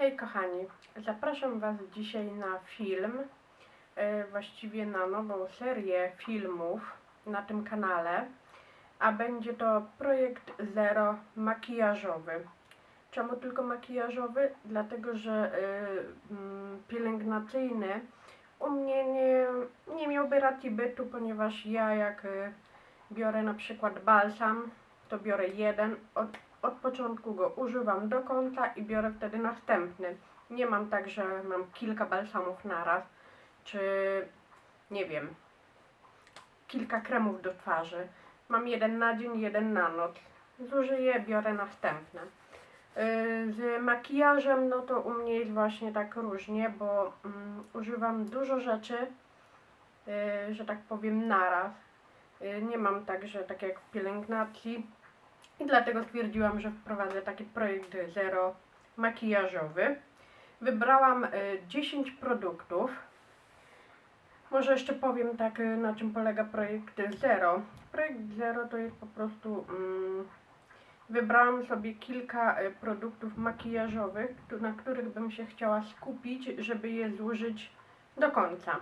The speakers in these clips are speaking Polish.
Hej kochani, zapraszam Was dzisiaj na film, e, właściwie na nową serię filmów na tym kanale, a będzie to projekt Zero makijażowy. Czemu tylko makijażowy? Dlatego, że y, mm, pielęgnacyjny u mnie nie, nie miałby racji bytu, ponieważ ja jak y, biorę na przykład balsam, to biorę jeden, od, od początku go używam do końca i biorę wtedy następny. Nie mam tak, że mam kilka balsamów naraz, czy nie wiem, kilka kremów do twarzy. Mam jeden na dzień, jeden na noc. Zużyję, biorę następne. Yy, Z makijażem, no to u mnie jest właśnie tak różnie, bo mm, używam dużo rzeczy, yy, że tak powiem, naraz. Yy, Nie mam tak, że tak jak w pielęgnacji. I dlatego stwierdziłam, że wprowadzę taki projekt zero makijażowy. Wybrałam y, 10 produktów. Może jeszcze powiem tak, y, na czym polega projekt Zero. Projekt Zero to jest po prostu. Mm, wybrałam sobie kilka y, produktów makijażowych, na których bym się chciała skupić, żeby je zużyć do końca.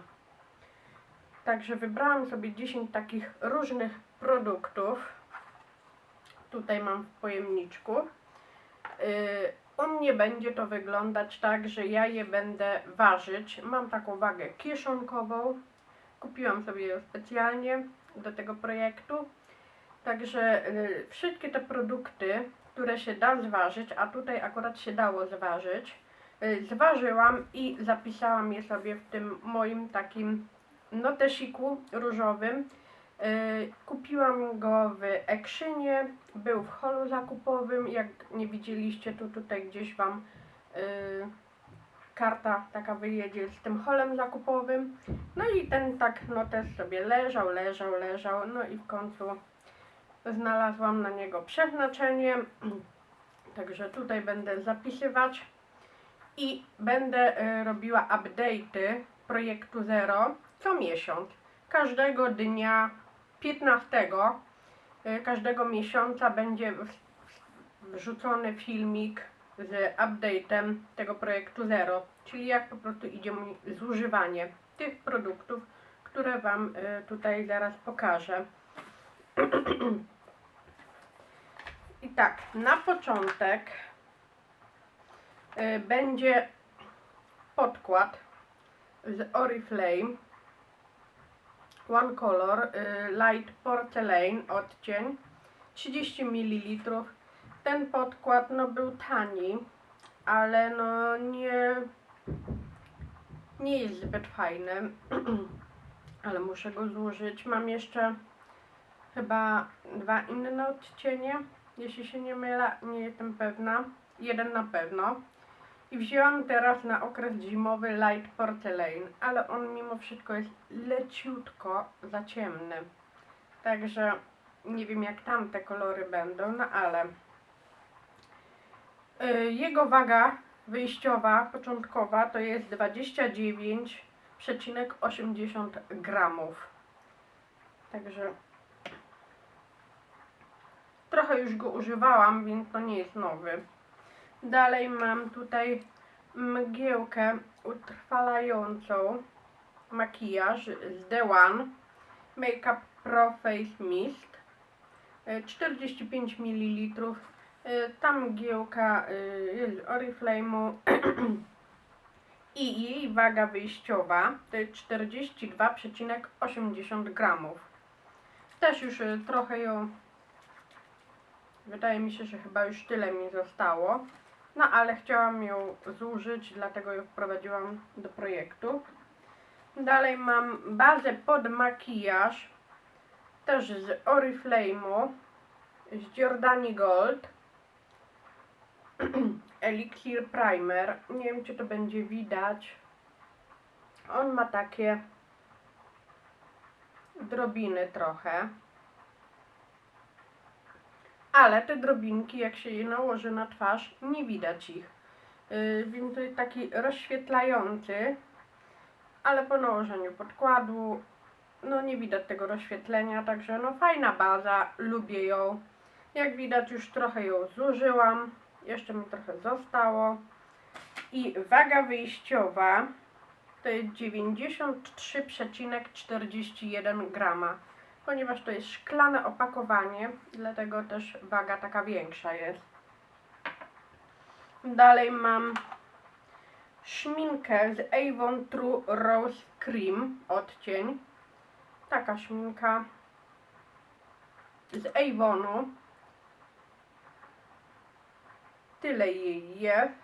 Także wybrałam sobie 10 takich różnych produktów. Tutaj mam w pojemniczku. Yy, u mnie będzie to wyglądać tak, że ja je będę ważyć. Mam taką wagę kieszonkową. Kupiłam sobie ją specjalnie do tego projektu. Także yy, wszystkie te produkty, które się da zważyć, a tutaj akurat się dało zważyć, yy, zważyłam i zapisałam je sobie w tym moim takim notesiku różowym. Yy, Kupiłam go w Ekrzynie, był w holu zakupowym. Jak nie widzieliście, to tutaj gdzieś Wam yy, karta taka wyjedzie z tym holem zakupowym. No i ten tak notes sobie leżał, leżał, leżał. No i w końcu znalazłam na niego przeznaczenie. Także tutaj będę zapisywać i będę y, robiła update'y projektu Zero co miesiąc. Każdego dnia 15 y, każdego miesiąca będzie wrzucony filmik z update'em tego projektu Zero, czyli jak po prostu idzie zużywanie tych produktów, które Wam y, tutaj zaraz pokażę. I tak, na początek y, będzie podkład z Oriflame One Color y, Light Porcelain odcień 30 ml. Ten podkład no był tani, ale no nie nie jest zbyt fajny. ale muszę go zużyć. Mam jeszcze chyba dwa inne odcienie, jeśli się nie mylę, nie jestem pewna. Jeden na pewno. I wzięłam teraz na okres zimowy Light Porcelain, ale on mimo wszystko jest leciutko za ciemny. Także nie wiem jak tamte kolory będą, no ale y, jego waga wyjściowa, początkowa to jest 29,80 gramów. Także trochę już go używałam, więc to nie jest nowy. Dalej mam tutaj mgiełkę utrwalającą. Makijaż z The One. Makeup Pro Face Mist. Y, 45 ml Y, ta mgiełka jest z Oriflame'u. I jej waga wyjściowa to jest 42,80 gramów. Też już y, trochę ją Wydaje mi się, że chyba już tyle mi zostało. No ale chciałam ją zużyć, dlatego ją wprowadziłam do projektu. Dalej mam bazę pod makijaż, też z Oriflame'u, z Giordani Gold. Elixir Primer. Nie wiem, czy to będzie widać. On ma takie drobiny trochę. Ale te drobinki, jak się je nałoży na twarz, nie widać ich. Yy, więc to jest taki rozświetlający, ale po nałożeniu podkładu, no nie widać tego rozświetlenia, także no fajna baza, lubię ją. Jak widać już trochę ją zużyłam, jeszcze mi trochę zostało. I waga wyjściowa to jest 93,41 grama. Ponieważ to jest szklane opakowanie, dlatego też waga taka większa jest. Dalej mam szminkę z Avon True Rose Cream odcień. Taka szminka z Avonu. Tyle jej jest.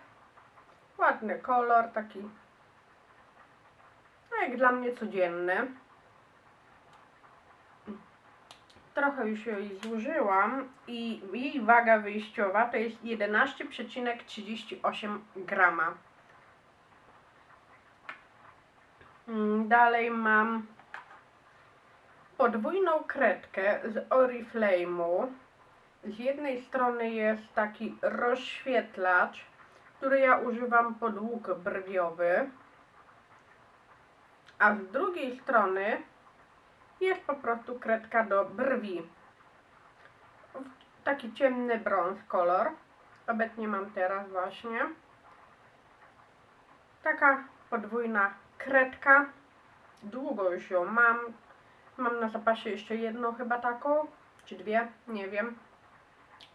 Ładny kolor, taki no jak dla mnie codzienny. Trochę już jej zużyłam i jej waga wyjściowa to jest 11,38 grama. Mm, Dalej mam podwójną kredkę z Oriflame'u. Z jednej strony jest taki rozświetlacz, który ja używam pod łuk brwiowy, a z drugiej strony jest po prostu kredka do brwi. Taki ciemny brąz kolor. Obecnie mam teraz właśnie. Taka podwójna kredka. Długo już ją mam. Mam na zapasie jeszcze jedną chyba taką, czy dwie, nie wiem.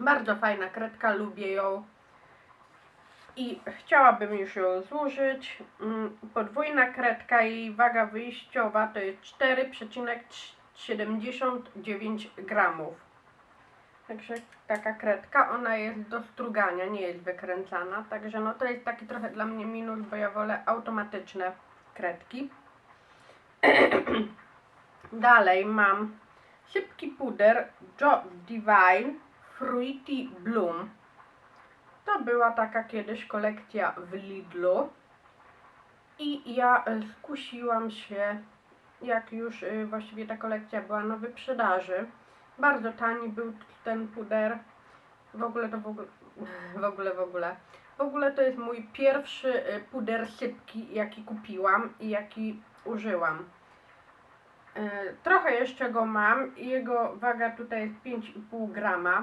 Bardzo fajna kredka, lubię ją. I chciałabym już ją zużyć. Mm, Podwójna kredka, jej waga wyjściowa to jest 4,79 gramów. Także taka kredka, ona jest do strugania, nie jest wykręcana. Także no to jest taki trochę dla mnie minus, bo ja wolę automatyczne kredki. Dalej mam szybki puder Joe Divine Fruity Bloom. To była taka kiedyś kolekcja w Lidlu. I ja e, skusiłam się, jak już e, właściwie ta kolekcja była na wyprzedaży. Bardzo tani był ten puder. W ogóle to w ogóle, w ogóle, w ogóle. W ogóle to jest mój pierwszy e, puder sypki, jaki kupiłam i jaki użyłam. Trochę jeszcze go mam jego waga tutaj jest 5,5 grama.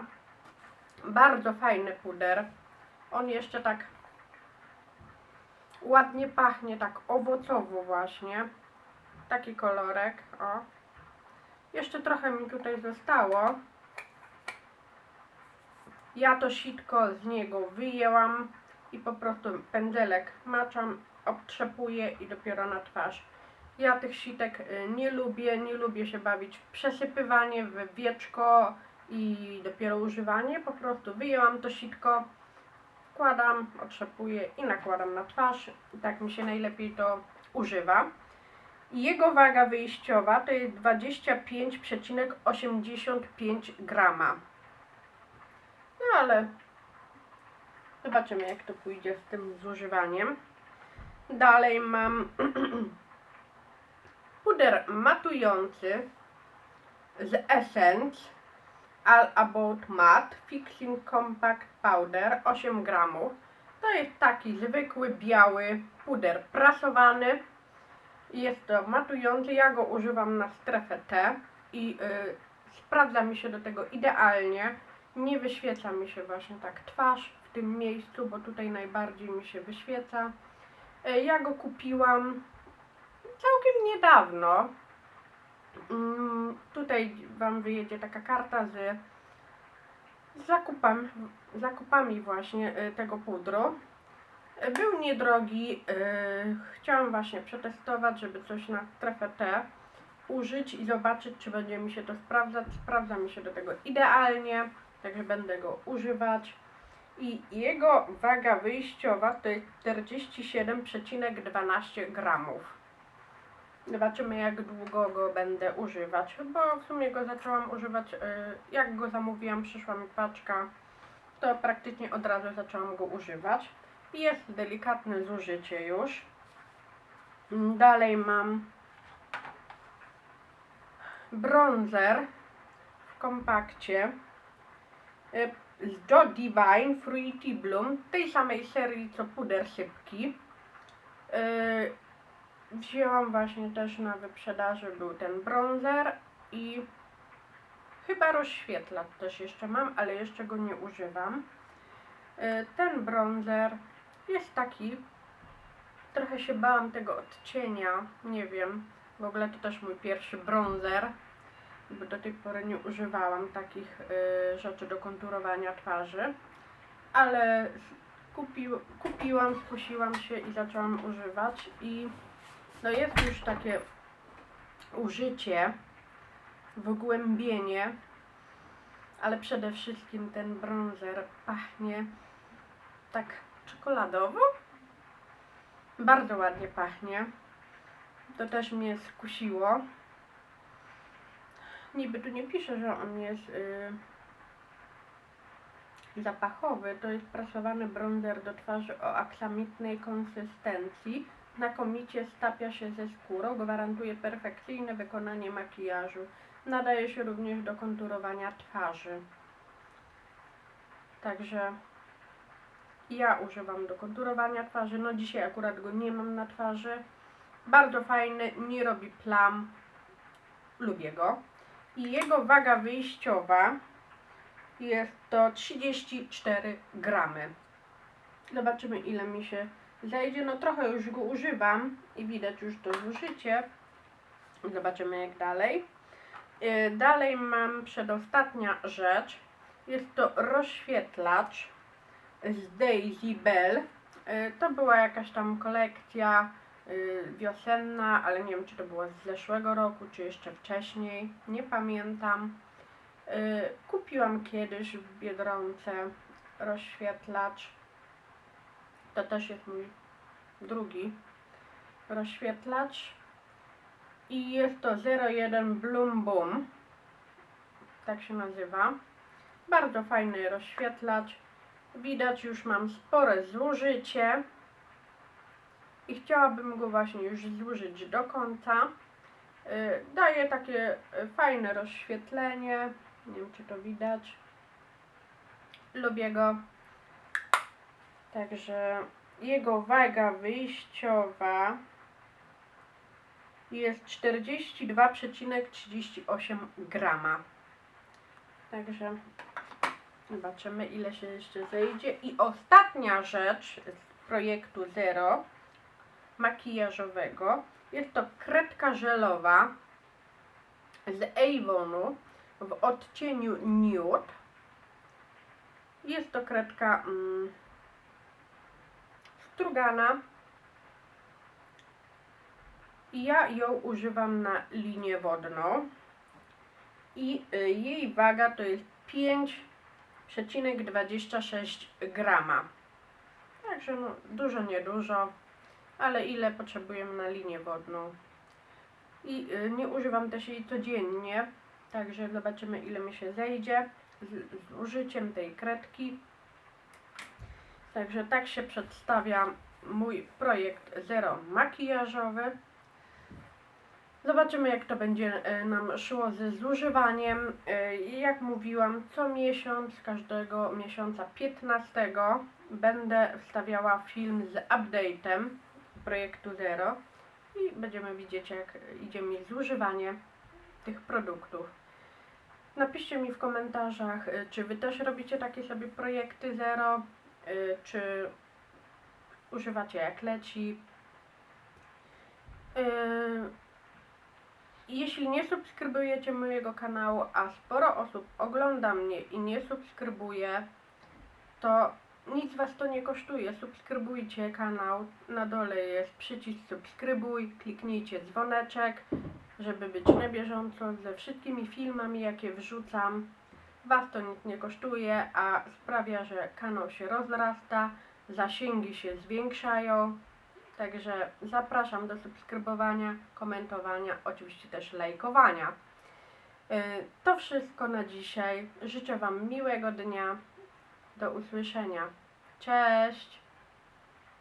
Bardzo fajny puder. On jeszcze tak ładnie pachnie, tak owocowo właśnie. Taki kolorek, o. Jeszcze trochę mi tutaj zostało. Ja to sitko z niego wyjęłam i po prostu pędzelek maczam, obtrzepuję i dopiero na twarz. Ja tych sitek y, nie lubię, nie lubię się bawić w przesypywanie, w wieczko i dopiero używanie. Po prostu wyjęłam to sitko, wkładam, otrzepuję i nakładam na twarz. Tak mi się najlepiej to używa. Jego waga wyjściowa to jest 25,85 grama. No ale zobaczymy jak to pójdzie z tym zużywaniem. Dalej mam puder matujący z Essence All About Matte Fixing Compact Powder 8 gramów. To jest taki zwykły biały puder prasowany. Jest to matujący. Ja go używam na strefę T i y, sprawdza mi się do tego idealnie. Nie wyświeca mi się właśnie tak twarz w tym miejscu, bo tutaj najbardziej mi się wyświeca. Y, ja go kupiłam całkiem niedawno. Mm, tutaj Wam wyjedzie taka karta z, z zakupami, zakupami właśnie y, tego pudru. Był niedrogi. y, Chciałam właśnie przetestować, żeby coś na strefę T użyć i zobaczyć, czy będzie mi się to sprawdzać. Sprawdza mi się do tego idealnie, także będę go używać. I jego waga wyjściowa to jest 47,12 gramów. Zobaczymy jak długo go będę używać. Bo w sumie go zaczęłam używać, y, jak go zamówiłam, przyszła mi paczka, to praktycznie od razu zaczęłam go używać. Jest delikatne zużycie już. Mm, Dalej mam bronzer w kompakcie y, z Joe Divine Fruity Bloom, tej samej serii co puder sypki. Wzięłam właśnie też na wyprzedaży był ten bronzer i chyba rozświetlacz też jeszcze mam, ale jeszcze go nie używam. Y, Ten bronzer jest taki trochę się bałam tego odcienia, nie wiem. W ogóle to też mój pierwszy bronzer, bo do tej pory nie używałam takich y, rzeczy do konturowania twarzy. Ale kupił, kupiłam, skusiłam się i zaczęłam używać i no jest już takie użycie, wgłębienie, ale przede wszystkim ten bronzer pachnie tak czekoladowo. Bardzo ładnie pachnie. To też mnie skusiło. Niby tu nie pisze, że on jest y, zapachowy. To jest prasowany bronzer do twarzy o aksamitnej konsystencji. Znakomicie stapia się ze skórą, gwarantuje perfekcyjne wykonanie makijażu. Nadaje się również do konturowania twarzy. Także ja używam do konturowania twarzy. No dzisiaj akurat go nie mam na twarzy. Bardzo fajny, nie robi plam. Lubię go. I jego waga wyjściowa jest to 34 gramy. Zobaczymy ile mi się zajdzie. No trochę już go używam i widać już to zużycie. Zobaczymy jak dalej. Yy, Dalej mam przedostatnia rzecz. Jest to rozświetlacz z Daisy Bell. Y, To była jakaś tam kolekcja y, wiosenna, ale nie wiem czy to była z zeszłego roku, czy jeszcze wcześniej. Nie pamiętam. Y, Kupiłam kiedyś w Biedronce rozświetlacz. To też jest mój drugi rozświetlacz. I jest to 01 Bloom Boom. Tak się nazywa. Bardzo fajny rozświetlacz. Widać już mam spore zużycie. I chciałabym go właśnie już zużyć do końca. Y, Daje takie y, fajne rozświetlenie. Nie wiem czy to widać. Lubię go. Także jego waga wyjściowa jest 42,38 grama. Także zobaczymy ile się jeszcze zejdzie. I ostatnia rzecz z projektu Zero makijażowego jest to kredka żelowa z Avonu w odcieniu Nude. Jest to kredka mm, strugana i ja ją używam na linię wodną i y, jej waga to jest 5,26 grama. Także no, dużo, niedużo, ale ile potrzebujemy na linię wodną. I y, nie używam też jej codziennie, także zobaczymy ile mi się zejdzie z, z użyciem tej kredki. Także tak się przedstawia mój projekt Zero makijażowy. Zobaczymy, jak to będzie e, nam szło ze zużywaniem. E, Jak mówiłam, co miesiąc, każdego miesiąca 15 będę wstawiała film z update'em projektu Zero i będziemy widzieć, jak idzie mi zużywanie tych produktów. Napiszcie mi w komentarzach, e, czy Wy też robicie takie sobie projekty Zero, czy używacie jak leci. I Jeśli nie subskrybujecie mojego kanału, a sporo osób ogląda mnie i nie subskrybuje, to nic Was to nie kosztuje. Subskrybujcie kanał. Na dole jest przycisk subskrybuj, kliknijcie dzwoneczek, żeby być na bieżąco ze wszystkimi filmami, jakie wrzucam. Was to nic nie kosztuje, a sprawia, że kanał się rozrasta, zasięgi się zwiększają. Także zapraszam do subskrybowania, komentowania, oczywiście też lajkowania. Y, To wszystko na dzisiaj. Życzę Wam miłego dnia. Do usłyszenia. Cześć!